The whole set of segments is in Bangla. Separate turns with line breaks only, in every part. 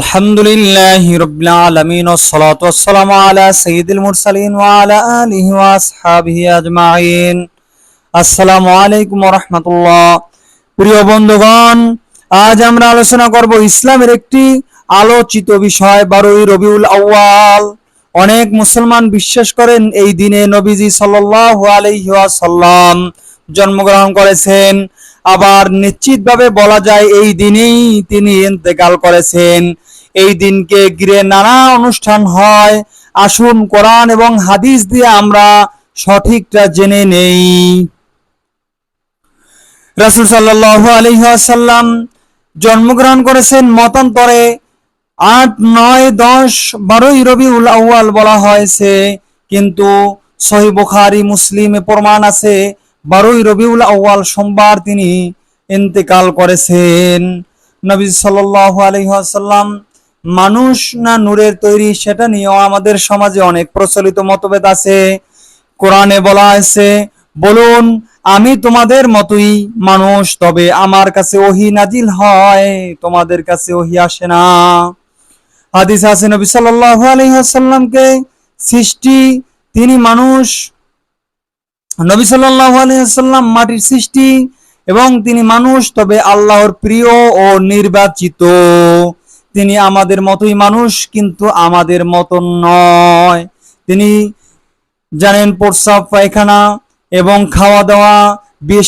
আলহামদুলিল্লাহ রবিল আলমিন আলা সঈদুল মুরসালিন ওয়ালা ওয়াসহাবিহি আজমাইন। আসসালামু আলাইকুম রহমতুল্লাহ। প্রিয় বন্ধুগণ, আজ আমরা আলোচনা করব ইসলামের একটি আলোচিত বিষয়, বারোই রবিউল আউয়াল। অনেক মুসলমান বিশ্বাস করেন এই দিনে নবীজি সাল্লাহ আলহিহাসাল্লাম জন্মগ্রহণ করেছেন। আবার নিশ্চিতভাবে বলা যায় এই দিনেই তিনি ইন্তেকাল করেছেন। এই দিনকে ঘিরে নানা অনুষ্ঠান হয়। আসুন কোরআন এবং হাদিস দিয়ে আমরা সঠিকটা জেনে নেই। রাসূল সাল্লাল্লাহু আলাইহি ওয়াসাল্লাম জন্মগ্রহণ করেছেন মতান্তরে আট, নয়, দশ, বারোই রবিউল আউয়াল বলা হয়েছে। কিন্তু সহি বুখারী, মুসলিমে প্রমাণ আছে বারোই রবিউল আউয়াল সোমবার তিনি ইন্তেকাল করেছেন। নবী ওয়াসাল্লাম মানুষ না নূরের তৈরি সেটা নিয়েও আমাদের সমাজে অনেক প্রচলিত মতভেদ আছে। কোরআনে বলা আছে, বলুন, আমি তোমাদের মতোই মানুষ, তবে আমার কাছে ওহি নাজিল হয়, তোমাদের কাছে ওহি আসে না। হাদিস আছে, নবী সাল্লাল্লাহু আলাইহি ওয়াসাল্লামকে সৃষ্টি, তিনি মানুষ নবী সাল্লাল্লাহু আলাইহি ওয়াসাল্লাম মাটির সৃষ্টি এবং তিনি মানুষ, তবে আল্লাহর প্রিয় ও নির্বাচিত। তিনি আমাদের মতোই মানুষ, কিন্তু আমাদের মতন নয়। তিনি জানেন প্রস্রাব, পায়খানা এবং খাওয়া দাওয়া বিয়ে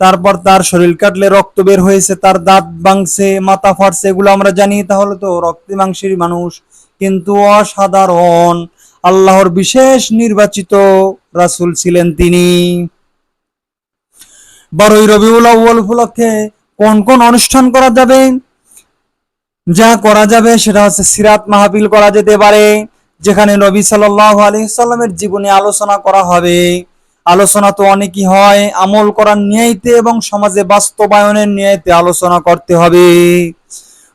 তারপর তার শরীর কাটলে রক্ত বের হয়েছে, তার দাঁত ভাঙছে, মাথা ফাটছে, এগুলো আমরা জানি, তাহলে তো রক্তে মাংসের মানুষ, কিন্তু অসাধারণ। আল্লাহর বিশেষ নির্বাচিত রাসূল ছিলেন তিনি। বারোই রবিউল আউ্বাল উপলক্ষে কোন কোন অনুষ্ঠান করা যাবে? যা করা যাবে সেটা হচ্ছে সিরাত মাহফিল করা যেতে পারে, যেখানে নবী সাল্লাল্লাহু আলাইহি সাল্লামের জীবনে আলোচনা করা হবে। আলোচনা তো অনেকই হয়, আমল করার নিয়াইতে এবং সমাজে বাস্তবায়নের নিয়াইতে আলোচনা করতে হবে।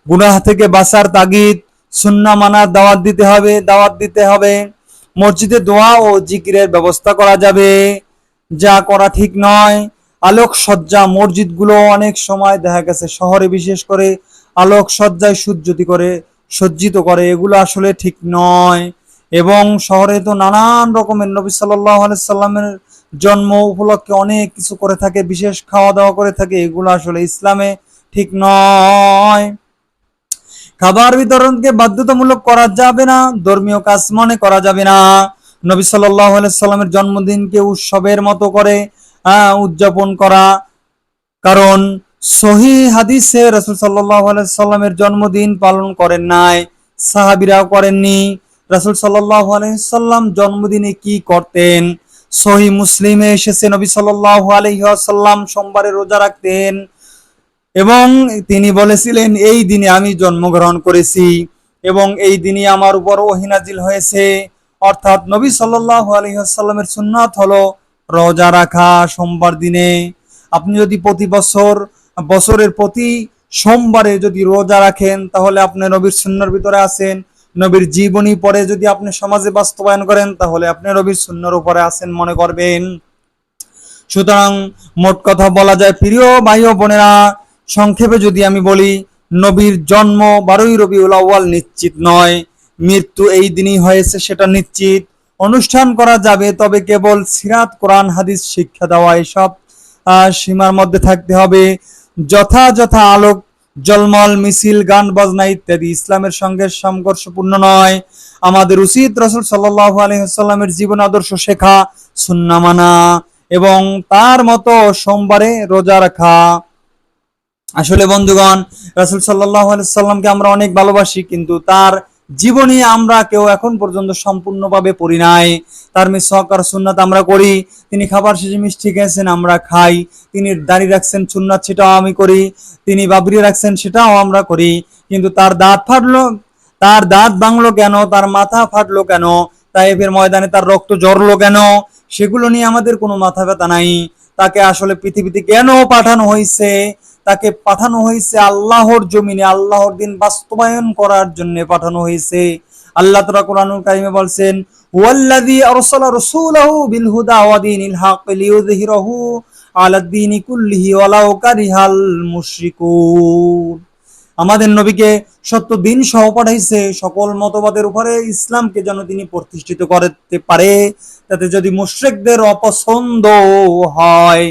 গুনাহ থেকে বাঁচার তাগিদ সুন্না মানার দাওয়াত দিতে হবে, দাওয়াত দিতে হবে। মসজিদে দোয়া ও জিকিরের ব্যবস্থা করা যাবে। যা করা ঠিক নয়। আলোক সজ্জা মসজিদগুলো অনেক সময় দেখা গেছে শহরে বিশেষ করে আলোক সজ্জায় সুজ্জতি করে, সজ্জিত করে। এগুলো আসলে ঠিক নয়। এবং শহরে তো নানান রকমের নবী সাল্লাল্লাহু সাল্লামের জন্ম উপলক্ষে অনেক কিছু করে থাকে, বিশেষ খাওয়া দাওয়া করে থাকে। এগুলো আসলে ইসলামে ঠিক নয়। খাবার বিতরণকে বাধ্যতামূলক করা যাবে না, ধর্মীয় কাজ মনে করা যাবে না। নবী সাল্লামের জন্মদিনকে উৎসবের মতো করে উদযাপন করা। কারণ সহি হাদিসে রসুল সাল্লামের জন্মদিন পালন করেন নাই, সাহাবিরাও করেননি। রাসূল সাল্লাম জন্মদিনে কি করতেন? সহি মুসলিমে এসেছে নবী সাল্লাল্লাহু আলাইহি সোমবারে রোজা রাখতেন। এবং তিনি বলেছিলেন, এই দিনে আমি জন্মগ্রহণ করেছি এবং এই দিনই আমার উপর ওহিনাজিল হয়েছে। অর্থাৎ নবী সাল্লাল্লাহু আলাইহি ওয়াসাল্লামের সুন্নাত হলো রোজা রাখা সোমবার দিনে। আপনি যদি প্রতি বছর, বছরের প্রতি সোমবারে যদি রোজা রাখেন, তাহলে আপনি নবীর সুন্নার ভিতরে আছেন। নবীর জীবনী পরে যদি আপনি সমাজে বাস্তবায়ন করেন, তাহলে আপনি নবীর সুন্নার উপরে আছেন মনে করবেন। সুতরাং মোট কথা বলা যায়, প্রিয় ভাই ও বোনেরা সংক্ষেপে যদি আমি বলি, নবীর জন্ম বারোই রবিউল আউয়াল নিশ্চিত নয়, মৃত্যু এই দিনই হয়েছে সেটা নিশ্চিত। অনুষ্ঠান করা যাবে, তবে কেবল সিরাত, কোরআন, হাদিস, শিক্ষা দেওয়া এসব সীমার মধ্যে থাকতে হবে। যথাযথ আলোক, জলমল, মিছিল, গান, বাজনা ইত্যাদি ইসলামের সঙ্গে সংঘর্ষপূর্ণ নয়। আমাদের উচিত রসুল সাল্লাহ আলহিহাল্লামের জীবন আদর্শ শেখা, সুন্না মানা, এবং তার মতো সোমবারে রোজা রাখা। আসলে বন্ধুগণ, রাসূল সাল্লামকে আমরা অনেক ভালোবাসি, কিন্তু তার জীবনী আমরা কেউ এখন পর্যন্ত সম্পূর্ণভাবে পড়ি নাই। তার মিসওয়াক আর সুন্নাত আমরা করি, তিনি খাবার শেষে মিষ্টি খেয়েছেন, আমরা খাই। তিনি দাড়ি রাখছেন, সুন্নাত সেটাও আমি করি। তিনি বাবরি রাখছেন, সেটাও আমরা করি। কিন্তু তার দাঁত ফাটলো, তার দাঁত ভাঙলো কেন, তার মাথা ফাটলো কেন, তাইফের ময়দানে তার রক্ত জড়লো কেন, সেগুলো নিয়ে আমাদের কোনো মাথা ব্যথা নাই। তাকে আসলে পৃথিবীতে কেন পাঠানো হয়েছে তাকে পাঠানো হয়েছে আল্লাহর জমিনে, আল্লাহর দিন বাস্তবায়ন করার জন্য পাঠানো হয়েছে। আল্লাহ তাআলা কোরআনুল কারিমে বলছেন, ওয়াল্লাযী আরসালা রাসূলাহু বিল হুদা ওয়া দীনিল হক লিইয়ুযহিরাহু আলা দ্বীনি কুল্লিহি ওয়ালাউ কারিহাল মুশরিকুন। আমাদের নবীকে সত্য দিন সহ পাঠাইছে, সকল মতবাদের উপরে ইসলামকে যেন তিনি প্রতিষ্ঠিত করতে পারে, তাতে যদি মুশ্রিকদের অপছন্দ হয়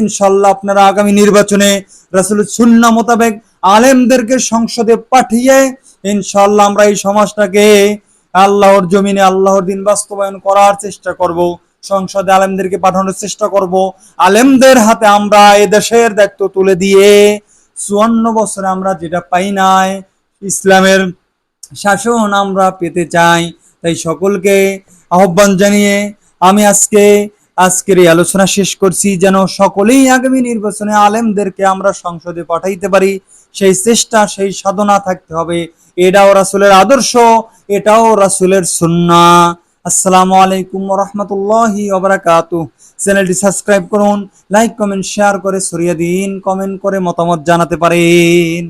ইনশাল্লাহ আপনারা আগামী নির্বাচনে রাসুল সুন্না মোতাবেক আলেমদেরকে সংসদে পাঠিয়ে ইনশাল্লাহ আমরা এই সমাজটাকে আল্লাহর জমিনে আল্লাহর দিন বাস্তবায়ন করার চেষ্টা করব, সংসদে আলেমদেরকে পাঠানোর চেষ্টা করব, আলেমদের হাতে আমরা এ দেশের দায়িত্ব তুলে দিয়ে চুয়ান্ন বছরে আমরা যেটা পাই নাই, ইসলামের শাসন আমরা পেতে চাই। তাই সকলকে আহ্বান জানিয়ে আমি আজকে, আজকের এই আলোচনা শেষ করছি, যেন সকলেই আগামী নির্বাচনে আলেমদেরকে আমরা সংসদে পাঠাইতে পারি। সেই চেষ্টা, সেই সাধনা থাকতে হবে। এটাও রাসুলের আদর্শ, এটাও রাসুলের সুন্না আসসালামু আলাইকুম রহমতুল্লাহি ওবরাকাতু। চ্যানেলটি সাবস্ক্রাইব করুন, লাইক, কমেন্ট, শেয়ার করে সরিয়ে দিন, কমেন্ট করে মতামত জানাতে পারেন।